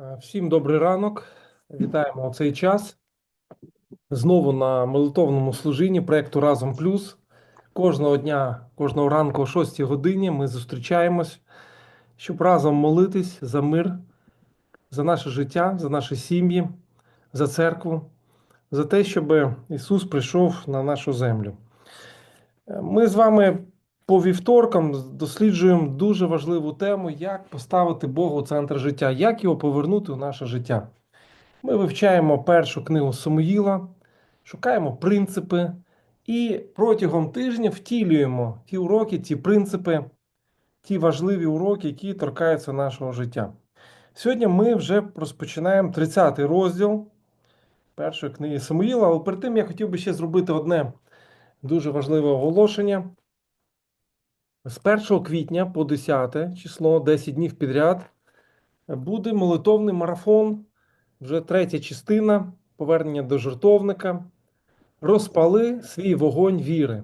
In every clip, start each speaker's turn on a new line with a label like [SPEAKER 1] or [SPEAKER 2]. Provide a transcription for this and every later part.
[SPEAKER 1] Е, Всім добрий ранок. Вітаємо у цей час. Знову на молитовному служінні проєкту Разом Плюс. Кожного дня, кожного ранку о 6 годині ми зустрічаємось, щоб разом молитись за мир, за наше життя, за наші сім'ї, за церкву, за те, щоб Ісус прийшов на нашу землю. Е, Ми з вами по вівторкам досліджуємо дуже важливу тему, як поставити Бога у центр життя, як його повернути у наше життя. Ми вивчаємо першу книгу Самуїла, шукаємо принципи і протягом тижня втілюємо ті уроки, ті принципи, ті важливі уроки, які торкаються нашого життя. Сьогодні ми вже розпочинаємо 30-й розділ першої книги Самуїла, але перед тим я хотів би ще зробити одне дуже важливе оголошення. З 1 квітня по 10 число, 10 днів підряд, буде молитовний марафон, вже третя частина повернення до жертовника. Розпали свій вогонь віри.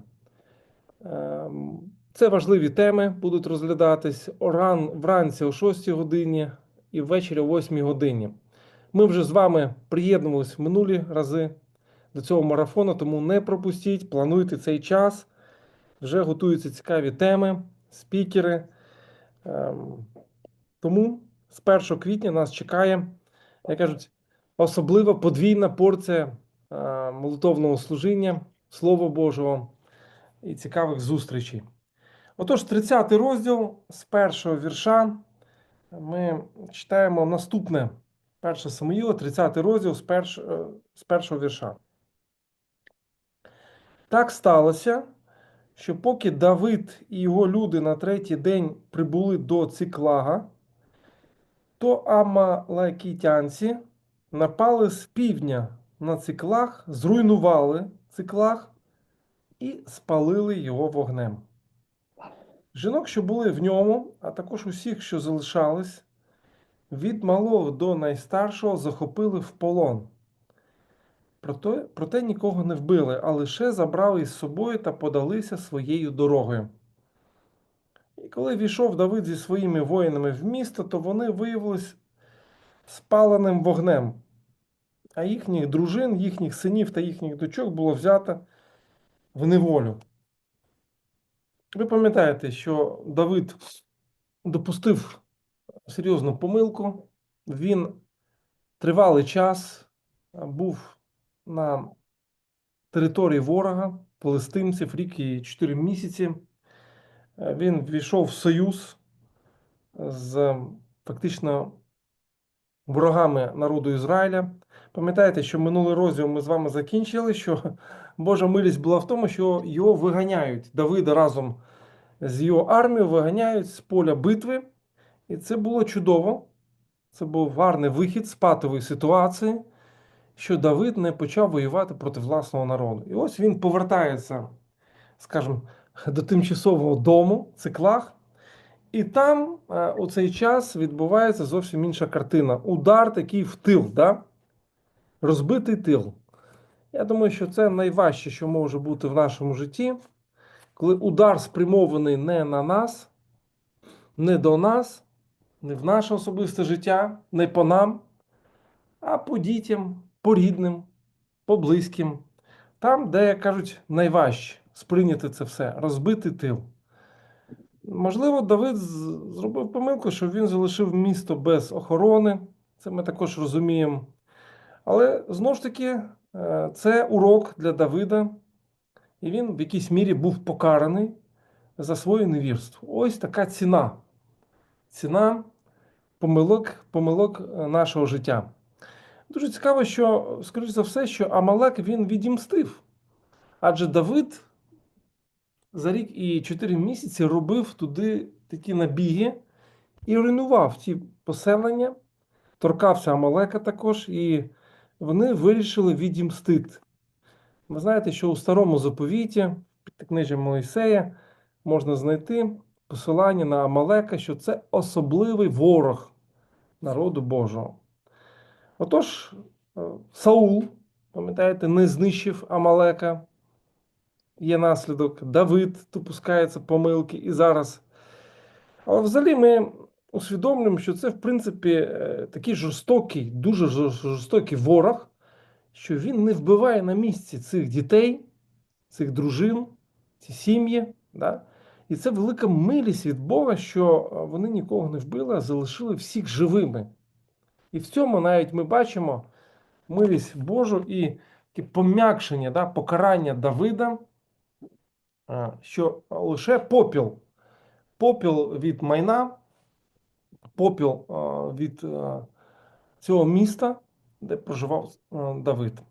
[SPEAKER 1] Ем, Це важливі теми будуть розглядатись вранці о 6 годині і ввечері о 8 годині. Ми вже з вами приєднувалися в минулі рази до цього марафону, тому не пропустіть, плануйте цей час. Вже готуються цікаві теми, спікери. Ем, Тому з 1 квітня нас чекає, як кажуть, особлива подвійна порція е, молитовного служіння, Слова Божого і цікавих зустрічей. Отож, 30 розділ з першого вірша ми читаємо наступне 1 Самуїла, 30 розділ з, перш, е, з першого вірша. Так сталося, що поки Давид і його люди на третій день прибули до Циклага, то амалакітянці напали з півдня на Циклаг, зруйнували Циклаг і спалили його вогнем. Жінок, що були в ньому, а також усіх, що залишались, від малого до найстаршого захопили в полон. Проте, проте нікого не вбили, а лише забрали із собою та подалися своєю дорогою. І коли війшов Давид зі своїми воїнами в місто, то вони виявились спаленим вогнем, а їхніх дружин, їхніх синів та їхніх дочок було взято в неволю. Ви пам'ятаєте, що Давид допустив серйозну помилку. Він тривалий час був на території ворога, палестинців, рік і 4 місяці. Е, Він ввійшов в союз з фактично ворогами народу Ізраїля. Пам'ятаєте, що минулий розділ ми з вами закінчили, що Божа милість була в тому, що його виганяють. Давида разом з його армією виганяють з поля битви. І це було чудово. Це був гарний вихід з патової ситуації, що Давид не почав воювати проти власного народу. І ось він повертається, скажімо, до тимчасового дому, циклах. І там е, у цей час відбувається зовсім інша картина. Удар такий в тил, да? розбитий тил. Я думаю, що це найважче, що може бути в нашому житті, коли удар спрямований не на нас, не до нас, не в наше особисте життя, не по нам, а по дітям, по рідним, по близьким. Там, де, кажуть, найважче сприйняти це все, розбити тил. Можливо, Давид зробив помилку, що він залишив місто без охорони. Це ми також розуміємо. Але знову ж таки, е, це урок для Давида, і він в якійсь мірі був покараний за своє невірство. Ось така ціна. Ціна помилок, помилок е, нашого життя. Дуже цікаво, що, скоріш за все, що Амалек він відімстив. Адже Давид за рік і 4 місяці робив туди такі набіги і руйнував ті поселення, торкався Амалека також, і вони вирішили відімстити. Ви знаєте, що у старому заповіті, під книжем Моїсея, можна знайти посилання на Амалека, що це особливий ворог народу Божого. Отож, е, Саул, пам'ятаєте, не знищив Амалека. Є наслідок. Давид допускається помилки і зараз. Але взагалі ми усвідомлюємо, що це, в принципі, е, такий жорстокий, дуже жорстокий ворог, що він не вбиває на місці цих дітей, цих дружин, ці сім'ї. Да? І це велика милість від Бога, що е, вони нікого не вбили, а залишили всіх живими. І в цьому навіть ми бачимо милість Божу і пом'якшення, да, покарання Давида, що лише попіл, попіл від майна, попіл від цього міста, де проживав Давид.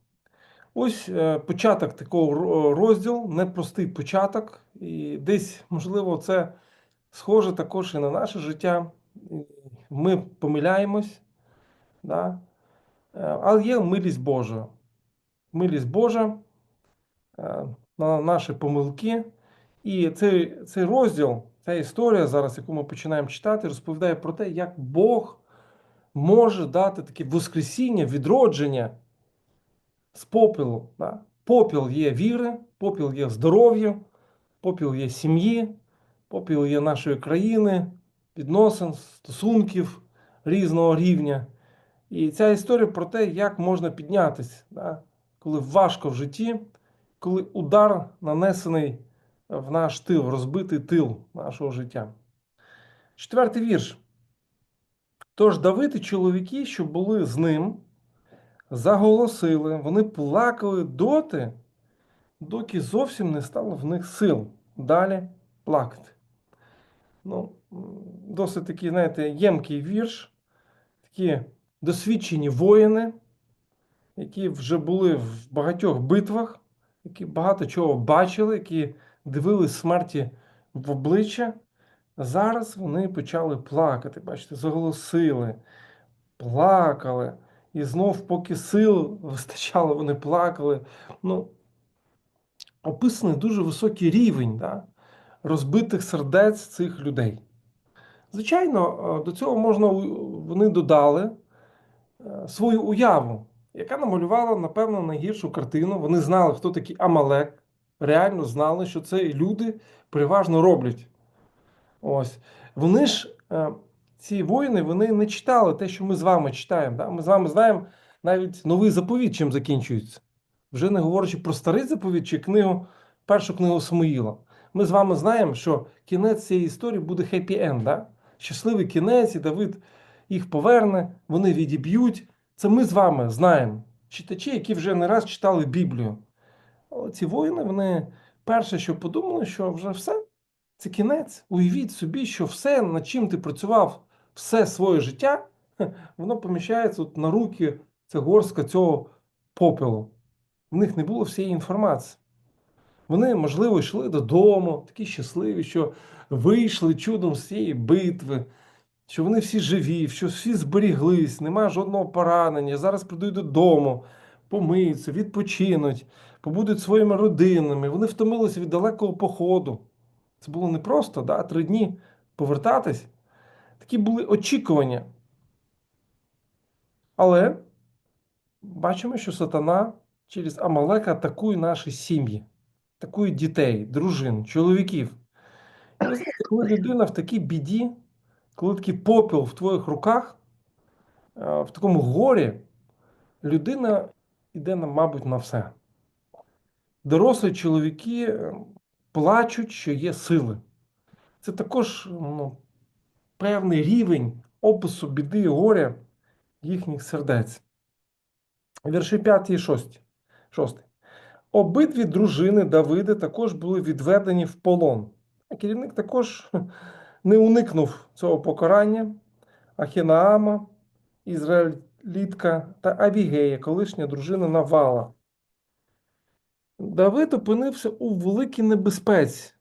[SPEAKER 1] Ось е, початок такого розділу, непростий початок, і десь, можливо, це схоже також і на наше життя. Ми помиляємось, да? Е, але є милість Божа. Милість Божа е, на наші помилки. І цей, цей розділ, ця історія зараз, яку ми починаємо читати, розповідає про те, як Бог може дати таке воскресіння, відродження з попелу. Да? Попіл є віри, попіл є здоров'я, попіл є сім'ї, попіл є нашої країни, відносин, стосунків різного рівня. І ця історія про те, як можна піднятися, да? коли важко в житті, коли удар нанесений в наш тил, розбитий тил нашого життя. Четвертий вірш. Тож Давид і чоловіки, що були з ним, заголосили, вони плакали доти, доки зовсім не стало в них сил далі плакати. Ну, досить такий, знаєте, ємкий вірш, такі досвідчені воїни, які вже були в багатьох битвах, які багато чого бачили, які дивились смерті в обличчя. Зараз вони почали плакати, бачите, заголосили, плакали. І знов, поки сил вистачало, вони плакали. Ну, описаний дуже високий рівень да, розбитих сердець цих людей. Звичайно, е, до цього можна вони додали свою уяву, яка намалювала, напевно, найгіршу картину. Вони знали, хто такий Амалек, реально знали, що це люди переважно роблять. Ось. Вони ж, е, ці воїни, вони не читали те, що ми з вами читаємо. Да? Ми з вами знаємо навіть новий заповіт, чим закінчується. Вже не говорячи про старий заповіт чи книгу, першу книгу Самуїла. Ми з вами знаємо, що кінець цієї історії буде хеппі-енд. Да? Щасливий кінець, і Давид їх поверне, вони відіб'ють. Це ми з вами знаємо. Читачі, які вже не раз читали Біблію. Але ці воїни, вони перше, що подумали, що вже все, це кінець. Уявіть собі, що все, над чим ти працював все своє життя, воно поміщається от на руки, це горстка цього попелу. В них не було всієї інформації. Вони, можливо, йшли додому, такі щасливі, що вийшли чудом з цієї битви, що вони всі живі, що всі зберіглись, немає жодного поранення. Зараз прийдуть додому, помиються, відпочинуть, побудуть своїми родинами. Вони втомилися від далекого походу. Це було непросто, да? три дні повертатись. Такі були очікування. Але бачимо, що сатана через Амалека атакує наші сім'ї, атакує дітей, дружин, чоловіків. І коли людина в такій біді, коли такий попіл в твоїх руках, е, в такому горі, людина йде, мабуть, на все. Дорослі чоловіки е, плачуть, що є сили. Це також ну, певний рівень опису біди і горя їхніх сердець. Вірші 5 і 6. 6. Обидві дружини Давида також були відведені в полон. А керівник також не уникнув цього покарання. Ахінаама, Ізраїлітка та Авігея, колишня дружина Навала. Давид опинився у великій небезпеці.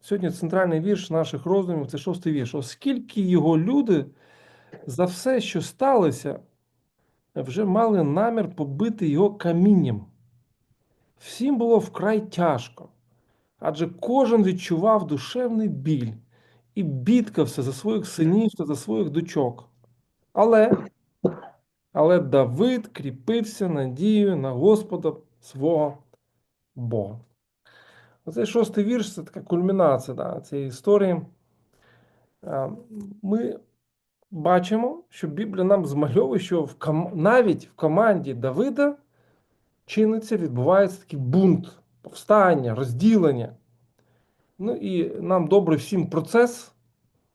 [SPEAKER 1] Сьогодні центральний вірш наших роздумів це шостий вірш. Оскільки його люди за все, що сталося, вже мали намір побити його камінням. Всім було вкрай тяжко, адже кожен відчував душевний біль і бідкався за своїх синів та за своїх дочок. Але, але Давид кріпився надією на Господа свого Бога. Оцей шостий вірш це така кульмінація да, цієї історії. Ми бачимо, що Біблія нам змальовує, що в ком... навіть в команді Давида чиниться, відбувається такий бунт, повстання, розділення. Ну і нам добре всім процес,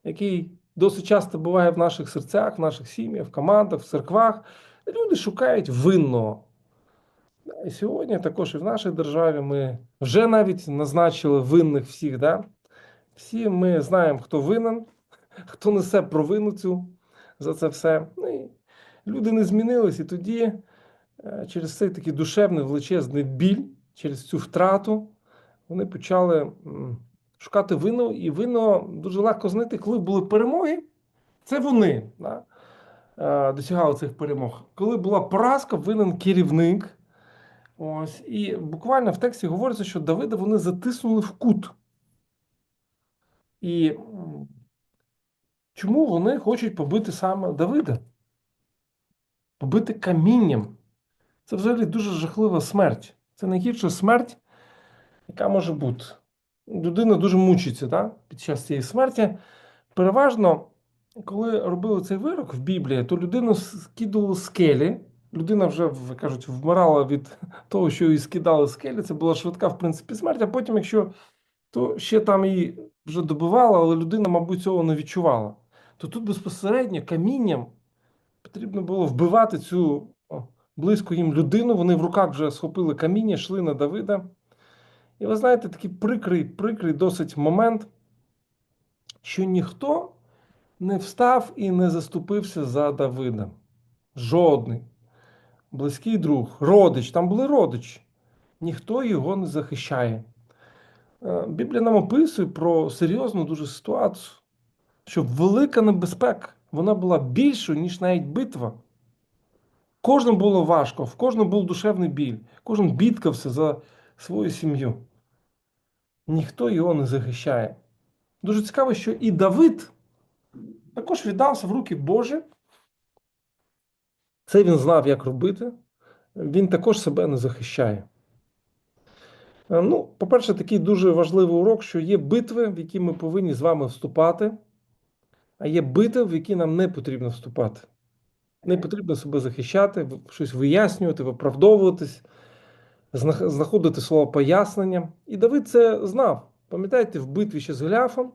[SPEAKER 1] який досить часто буває в наших серцях, в наших сім'ях, в командах, в церквах. Люди шукають винного. І сьогодні також і в нашій державі ми вже навіть назначили винних всіх. Да? Всі ми знаємо, хто винен, хто несе провину цю за це все. Ну, і люди не змінились, і тоді е, через цей такий душевний величезний біль, через цю втрату, вони почали шукати вину, і вино дуже легко знайти, коли були перемоги. Це вони да, е, досягали цих перемог. Коли була поразка, винен керівник. Ось, і буквально в тексті говориться, що Давида вони затиснули в кут. І чому вони хочуть побити саме Давида? Побити камінням. Це взагалі дуже жахлива смерть. Це найгірша смерть, яка може бути. Людина дуже мучиться да? під час цієї смерті. Переважно, коли робили цей вирок в Біблії, то людину скидували скелі. Людина вже, кажуть, вмирала від того, що її скидали скелі. Це була швидка, в принципі, смерть. А потім, якщо то ще там її вже добивали, але людина, мабуть, цього не відчувала. То тут безпосередньо камінням потрібно було вбивати цю близьку їм людину. Вони в руках вже схопили каміння, йшли на Давида. І ви знаєте, такий прикрий, прикрий досить момент, що ніхто не встав і не заступився за Давида. Жодний. Близький друг, родич, там були родичі. Ніхто його не захищає. Е, Біблія нам описує про серйозну дуже ситуацію, що велика небезпека, вона була більшою, ніж навіть битва. Кожному було важко, в кожному був душевний біль, кожен бідкався за свою сім'ю. Ніхто його не захищає. Дуже цікаво, що і Давид також віддався в руки Божі. Це він знав, як робити. Він також себе не захищає. Е, Ну, по-перше, такий дуже важливий урок, що є битви, в які ми повинні з вами вступати, а є битви, в які нам не потрібно вступати. Не потрібно себе захищати, щось вияснювати, виправдовуватись, знаходити слово пояснення. І Давид це знав. Пам'ятаєте, в битві ще з Голіафом,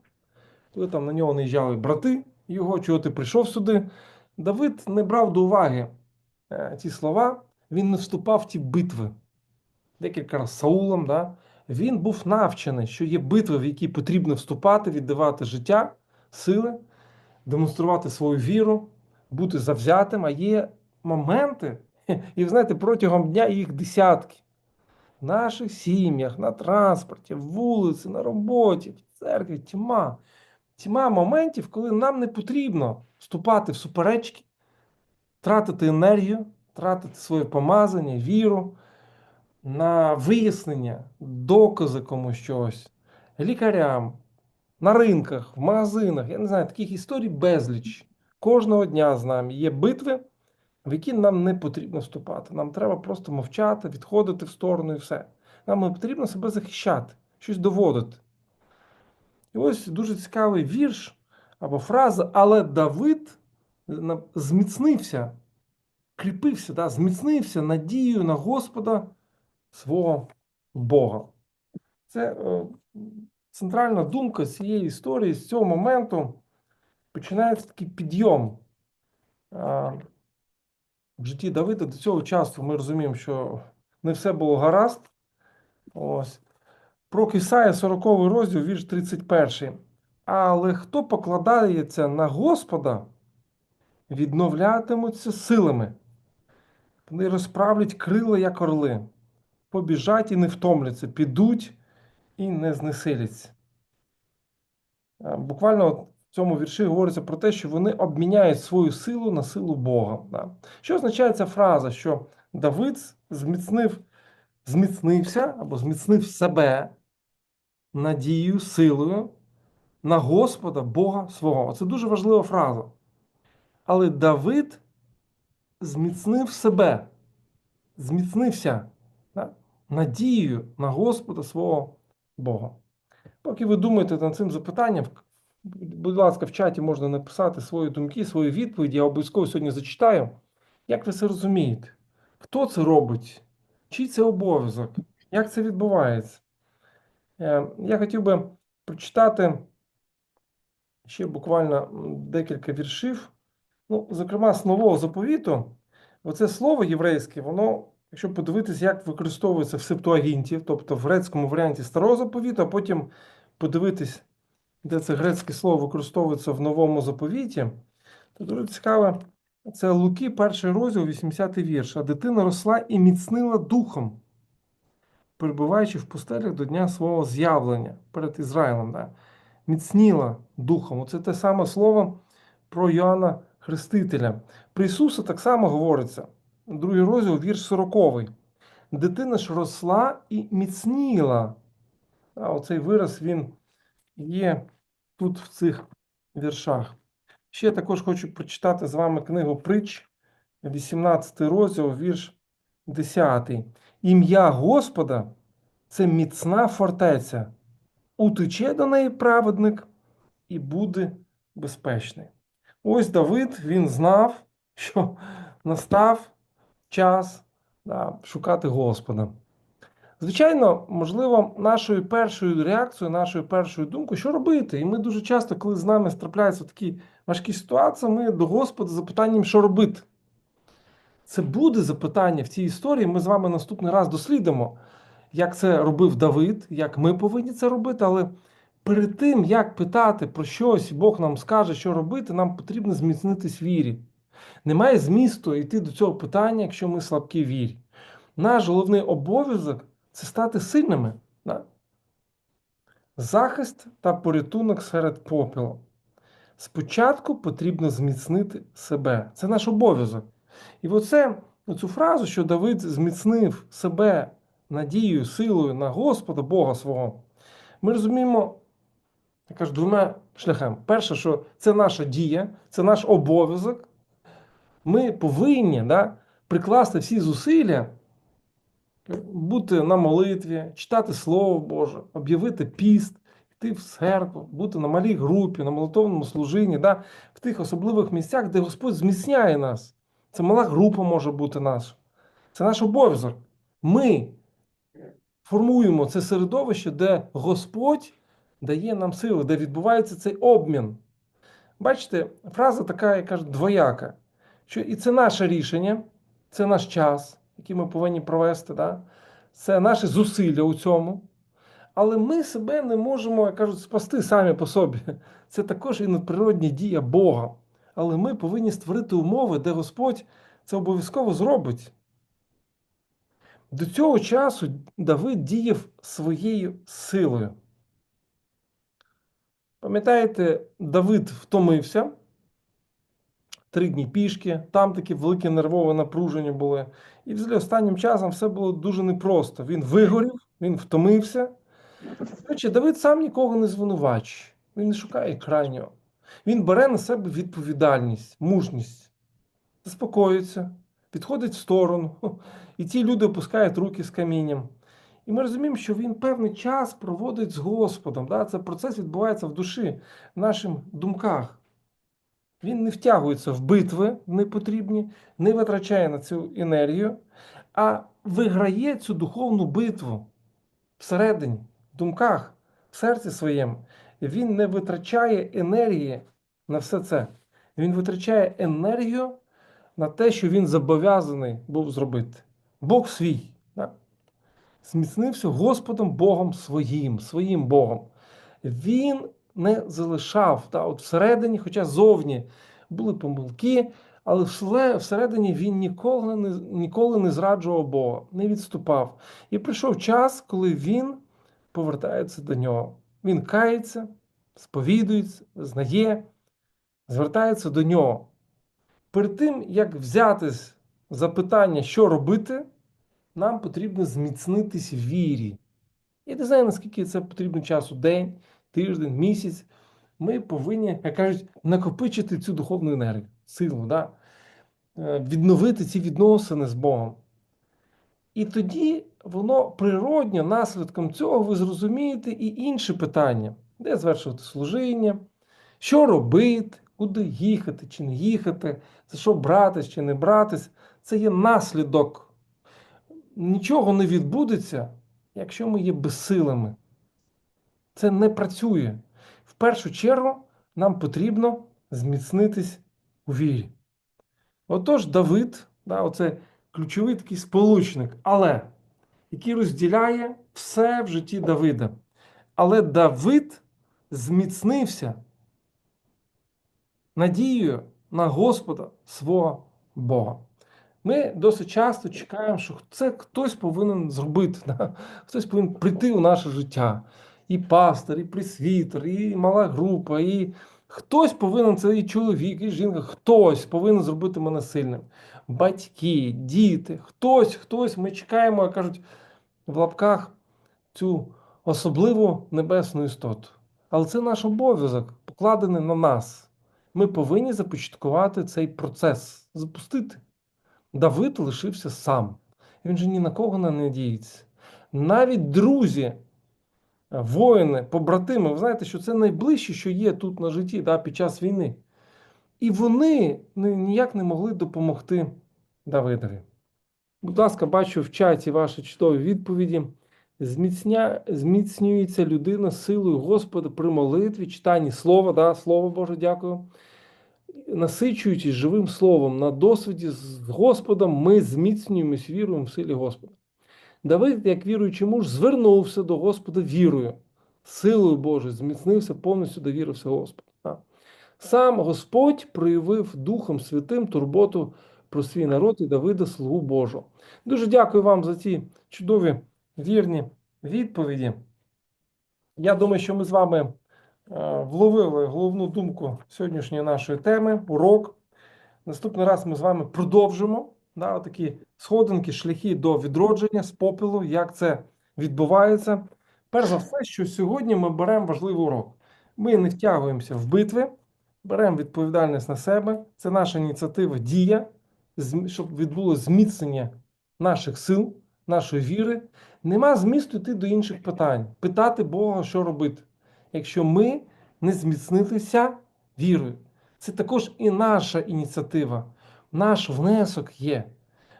[SPEAKER 1] коли там на нього наїжджали брати його, чого ти прийшов сюди. Давид не брав до уваги е, ці слова, він не вступав в ті битви. Декілька разів Саулом, да? він був навчений, що є битви, в які потрібно вступати, віддавати життя, сили, демонструвати свою віру, бути завзятим. А є моменти, і знаєте, протягом дня їх десятки. В наших сім'ях, на транспорті, вулиці, на роботі, в церкві, тьма. Тьма моментів, коли нам не потрібно вступати в суперечки, тратити енергію, тратити своє помазання, віру на вияснення, докази комусь чогось, лікарям, на ринках, в магазинах. Я не знаю, таких історій безліч. Кожного дня з нами є битви, в які нам не потрібно вступати. Нам треба просто мовчати, відходити в сторону і все. Нам не потрібно себе захищати, щось доводити. І ось дуже цікавий вірш або фраза, але Давид зміцнився, кріпився, да, зміцнився надією на Господа свого Бога. Це е, центральна думка цієї історії, з цього моменту починається такий підйом. В житті Давида до цього часу ми розуміємо, що не все було гаразд. Ось. Про Ісая 40 розділ, вірш 31. Але хто покладається на Господа, відновлятимуться силами. Вони розправлять крила, як орли, побіжать і не втомляться, підуть і не знесиляться. Буквально цьому вірші говориться про те, що вони обміняють свою силу на силу Бога. Да. Що означає ця фраза, що Давид зміцнив, зміцнився або зміцнив себе надією, силою на Господа Бога свого. Це дуже важлива фраза. Але Давид зміцнив себе, зміцнився да, надією на Господа свого Бога. Поки ви думаєте над цим запитанням, Будь ласка, в чаті можна написати свої думки, свої відповіді. Я обов'язково сьогодні зачитаю. Як ви це розумієте? Хто це робить? Чий це обов'язок? Як це відбувається? Е, Я хотів би прочитати ще буквально декілька віршів. Ну, зокрема, з нового заповіту, оце слово єврейське, воно, якщо подивитися, як використовується в Септуагінті, тобто в грецькому варіанті старого заповіту, а потім подивитись, де це грецьке слово використовується в новому заповіті, то дуже цікаве. Це Луки, перший розділ, 80 вірш. А дитина росла і міцнила духом, перебуваючи в пустелях до дня свого з'явлення перед Ізраїлем. Да? Міцніла духом. Оце те саме слово про Йоанна Хрестителя. Про Ісуса так само говориться. Другий розділ, вірш 40. Дитина ж росла і міцніла. А оцей вираз він є тут в цих віршах. Ще також хочу прочитати з вами книгу Притч, 18 розділ, вірш 10. Ім'я Господа це міцна фортеця. Утече до неї праведник і буде безпечний. Ось Давид він знав, що настав час да, шукати Господа. Звичайно, можливо, нашою першою реакцією, нашою першою думкою, що робити? І ми дуже часто, коли з нами трапляються такі важкі ситуації, ми до Господа запитанням, що робити. Це буде запитання в цій історії. Ми з вами наступний раз дослідимо, як це робив Давид, як ми повинні це робити. Але перед тим, як питати про щось, Бог нам скаже, що робити, нам потрібно зміцнитись вірі. Немає змісту йти до цього питання, якщо ми слабкі вірі. Наш головний обов'язок це стати сильними. Да? Захист та порятунок серед попілу. Спочатку потрібно зміцнити себе. Це наш обов'язок. І оце, цю фразу, що Давид зміцнив себе надією, силою на Господа Бога свого, ми розуміємо я кажу, двома шляхами. Перше, що це наша дія, це наш обов'язок. Ми повинні да, прикласти всі зусилля, бути на молитві, читати Слово Боже, об'явити піст, йти в церкву, бути на малій групі, на молитовному служінні, да, в тих особливих місцях, де Господь зміцняє нас. Це мала група може бути наша. Це наш обов'язок. Ми формуємо це середовище, де Господь дає нам сили, де відбувається цей обмін. Бачите, фраза така, я кажу, двояка. Що і це наше рішення, це наш час, який ми повинні провести, да? це наші зусилля у цьому. Але ми себе не можемо, як кажуть, спасти самі по собі. Це також і надприродня дія Бога. Але ми повинні створити умови, де Господь це обов'язково зробить. До цього часу Давид діяв своєю силою. Пам'ятаєте, Давид втомився три дні пішки, там такі великі нервове напруження були. І взагалі останнім часом все було дуже непросто. Він вигорів, він втомився. Речі, Давид сам нікого не звинувачує, він не шукає крайнього. Він бере на себе відповідальність, мужність, заспокоюється, відходить в сторону, і ті люди опускають руки з камінням. І ми розуміємо, що він певний час проводить з Господом. Да? Це процес відбувається в душі, в наших думках. Він не втягується в битви непотрібні, не витрачає на цю енергію, а виграє цю духовну битву всередині, в думках, в серці своєму. Він не витрачає енергії на все це. Він витрачає енергію на те, що він зобов'язаний був зробити. Бог свій. Да? Зміцнився Господом Богом своїм, своїм Богом. Він не залишав та, от всередині, хоча зовні були помилки, але всередині він ніколи не, ніколи не зраджував Бога, не відступав. І прийшов час, коли він повертається до нього. Він кається, сповідується, знає, звертається до нього. Перед тим, як взятись за питання, що робити, нам потрібно зміцнитись в вірі. Я не знаю, наскільки це потрібно часу, день, тиждень, місяць. Ми повинні, як кажуть, накопичити цю духовну енергію, силу, да? Е, відновити ці відносини з Богом. І тоді воно природньо, наслідком цього ви зрозумієте і інші питання, де звершувати служіння, Що робити, куди їхати чи не їхати, за що братись чи не братись, це є наслідок. Нічого не відбудеться, якщо ми є безсилими. Це не працює. В першу чергу нам потрібно зміцнитись у вірі. Отож, Давид, да, оце ключовий такий сполучник, але який розділяє все в житті Давида. Але Давид зміцнився надією на Господа свого Бога. Ми досить часто чекаємо, що це хтось повинен зробити, да? хтось повинен прийти у наше життя. І пастор, і присвітер, і мала група, і хтось повинен, це і чоловік, і жінка, хтось повинен зробити мене сильним. Батьки, діти, хтось, хтось. Ми чекаємо, як кажуть, в лапках цю особливу небесну істоту. Але це наш обов'язок, покладений на нас. Ми повинні започаткувати цей процес, запустити. Давид лишився сам. Він же ні на кого не надіється. Навіть друзі, воїни, побратими, ви знаєте, що це найближче, що є тут на житті да, під час війни. І вони ніяк не могли допомогти Давидові. Будь ласка, бачу в чаті ваші чудові відповіді. Зміцня... Зміцнюється людина силою Господа при молитві, читанні слова, да, Слово Боже, дякую. Насичуючись живим словом на досвіді з Господом, ми зміцнюємось вірою в силі Господа. Давид, як віруючий муж, звернувся до Господа вірою, силою Божою, зміцнився, повністю довірився Господу. Сам Господь проявив Духом Святим турботу про свій народ і Давида, слугу Божу. Дуже дякую вам за ці чудові вірні відповіді. Я думаю, що ми з вами е, вловили головну думку сьогоднішньої нашої теми урок. Наступний раз ми з вами продовжимо да, такі сходинки, шляхи до відродження з попелу, як це відбувається. Перш за все, що сьогодні ми беремо важливий урок. Ми не втягуємося в битви, беремо відповідальність на себе. Це наша ініціатива дія, щоб відбулося зміцнення наших сил, нашої віри. Нема змісту йти до інших питань, питати Бога, що робити, якщо ми не зміцнилися вірою. Це також і наша ініціатива, наш внесок є.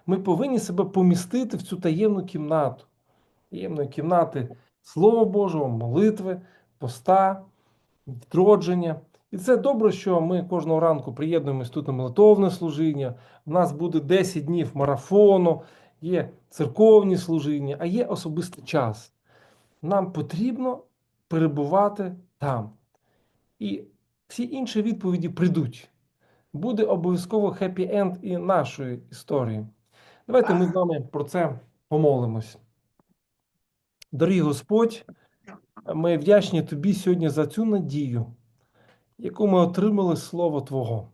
[SPEAKER 1] Ми повинні себе помістити в цю таємну кімнату, таємної кімнати Слова Божого, молитви, поста, відродження. І це добре, що ми кожного ранку приєднуємось тут на молитовне служіння. У нас буде 10 днів марафону, є церковні служіння, а є особистий час. Нам потрібно перебувати там. І всі інші відповіді прийдуть. Буде обов'язково хеппі-енд і нашої історії. Давайте ми з вами про це помолимось. Дорогий Господь, ми вдячні Тобі сьогодні за цю надію, яку ми отримали Слово Твого.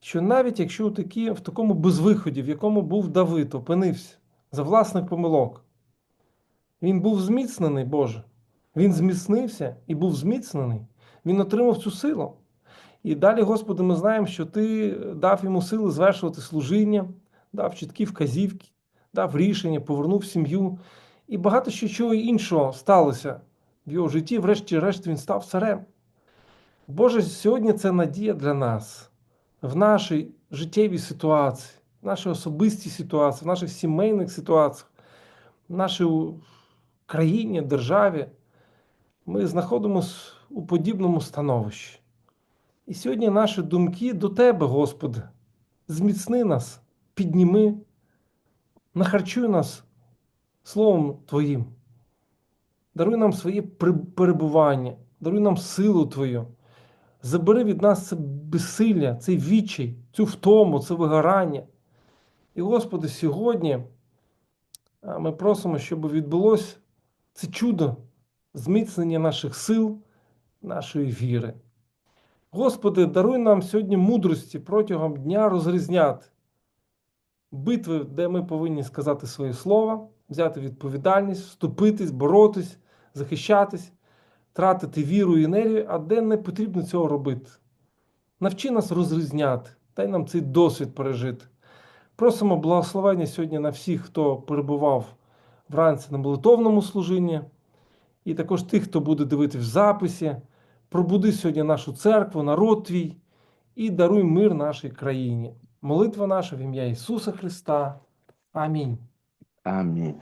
[SPEAKER 1] Що навіть якщо такі, в такому безвиході, в якому був Давид, опинився за власних помилок, він був зміцнений, Боже. Він зміцнився і був зміцнений. Він отримав цю силу. І далі, Господи, ми знаємо, що Ти дав йому сили звершувати служіння, дав чіткі вказівки, дав рішення, повернув сім'ю. І багато ще чого іншого сталося в його житті, врешті-решт, він став царем. Боже, сьогодні це надія для нас в нашій життєвій ситуації, в нашій особистій ситуації, в наших сімейних ситуаціях, в нашій країні, державі. Ми знаходимося у подібному становищі. І сьогодні наші думки до Тебе, Господи, зміцни нас, підніми, нахарчуй нас Словом Твоїм. Даруй нам своє перебування, даруй нам силу Твою. Забери від нас це безсилля, цей відчай, цю втому, це вигорання. І, Господи, сьогодні ми просимо, щоб відбулося це чудо зміцнення наших сил, нашої віри. Господи, даруй нам сьогодні мудрості протягом дня розрізняти битви, де ми повинні сказати своє слово, взяти відповідальність, вступитись, боротись, захищатись, тратити віру і енергію, а де не потрібно цього робити. Навчи нас розрізняти, дай нам цей досвід пережити. Просимо благословення сьогодні на всіх, хто перебував вранці на молитовному служінні, і також тих, хто буде дивитися в записі. Пробуди сьогодні нашу церкву, народ твій і даруй мир нашій країні. Молитва наша в ім'я Ісуса Христа. Амінь.
[SPEAKER 2] Амінь.